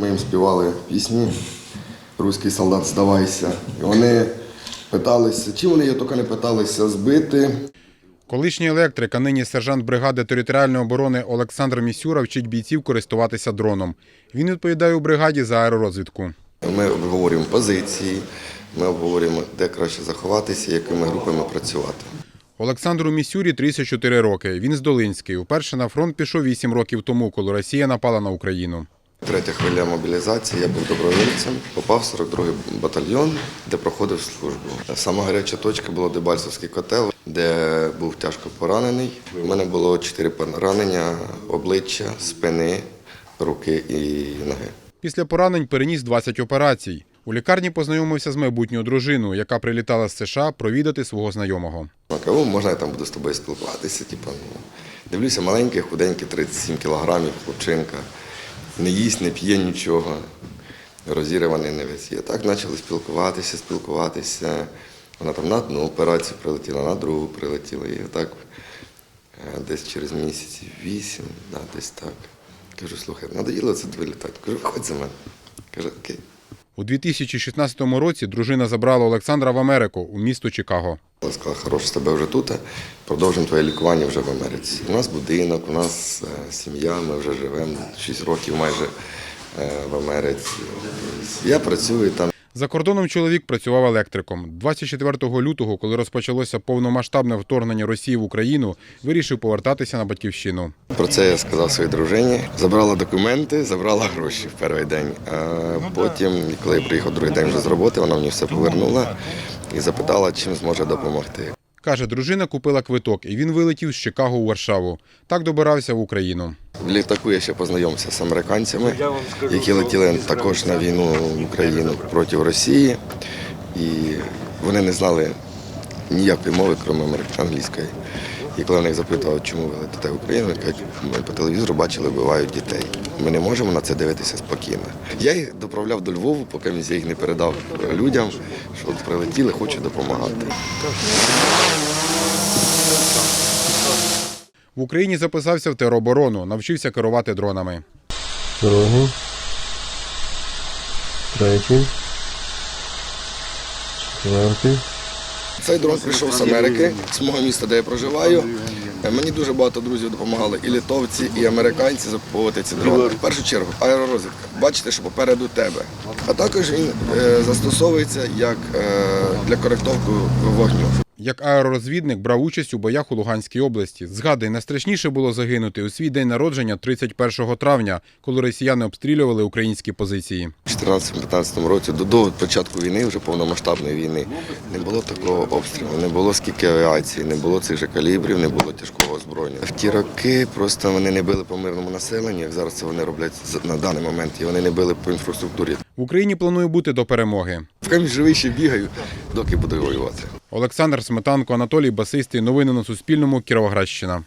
Ми їм співали пісні Руський солдат, здавайся. І вони питалися, чи вони його тільки не питалися збити. Колишній електрик, а нині сержант бригади територіальної оборони Олександр Місюра вчить бійців користуватися дроном. Він відповідає у бригаді за аеророзвідку. Ми обговорюємо позиції, ми обговорюємо, де краще заховатися, якими групами працювати. Олександру Місюрі 34 роки. Він з Долинський. Вперше на фронт пішов 8 років тому, коли Росія напала на Україну. Третя хвиля мобілізації, я був добровольцем, попав в 42-й батальйон, де проходив службу. Сама гаряча точка була Дебальцевський котел, де був тяжко поранений. У мене було чотири поранення обличчя, спини, руки і ноги. Після поранень переніс 20 операцій. У лікарні познайомився з майбутньою дружиною, яка прилітала з США провідати свого знайомого. На можна я там буду з тобою спілкуватися. Типу, ну, дивлюся, маленький, худенький, 37 кілограмів, хлопчинка, не їсть, не п'є нічого, розірваний не весь. І так почали спілкуватися, спілкуватися. Вона там на одну операцію прилетіла, на другу прилетіла. І отак е, десь через місяців вісім, да, десь так. Кажу, слухай, надоїло це вилітати. Кажу, виходь за мене. Каже, окей. У 2016 році дружина забрала Олександра в Америку у місто Чикаго. Вона сказала, хороше з тебе вже тут, продовжимо твоє лікування вже в Америці. У нас будинок, у нас е, сім'я, ми вже живемо 6 років майже е, в Америці. Я працюю там. За кордоном чоловік працював електриком. 24 лютого, коли розпочалося повномасштабне вторгнення Росії в Україну, вирішив повертатися на батьківщину. Про це я сказав своїй дружині. Забрала документи, забрала гроші в перший день. А потім, коли я приїхав другий день вже з роботи, вона мені все повернула і запитала, чим зможе допомогти. Каже, дружина купила квиток, і він вилетів з Чикаго у Варшаву. Так добирався в Україну. В літаку я ще познайомився з американцями, які летіли також на війну в Україну проти Росії. І вони не знали ніякої мови, крім англійської. І коли я їх запитував, чому ви летите в Україну, кажуть, ми по телевізору бачили, вбивають дітей. Ми не можемо на це дивитися спокійно. Я їх доправляв до Львову, поки я їх не передав людям, що от прилетіли, хочу допомагати. В Україні записався в тероборону, навчився керувати дронами. Другий. Третій. Четвертий. Цей дрон прийшов з Америки, з мого міста, де я проживаю. Е, Мені дуже багато друзів допомагали, і литовці, і американці закуповувати ці дрони. В першу чергу аеророзвідка. Бачите, що попереду тебе. А також він е, застосовується як е, для коректовки вогню. Як аеророзвідник брав участь у боях у Луганській області. Згадує, найстрашніше було загинути у свій день народження 31 травня, коли росіяни обстрілювали українські позиції. У 2014-2015 році до, до початку війни, вже повномасштабної війни, не було такого обстрілу, не було скільки авіації, не було цих же калібрів, не було тяжкого озброєння. В ті роки просто вони не били по мирному населенню, як зараз це вони роблять на даний момент, і вони не били по інфраструктурі. В Україні планує бути до перемоги. Поки живий ще бігаю, доки буду воювати. Олександр Сметанко, Анатолій Басистий. Новини на Суспільному. Кіровоградщина.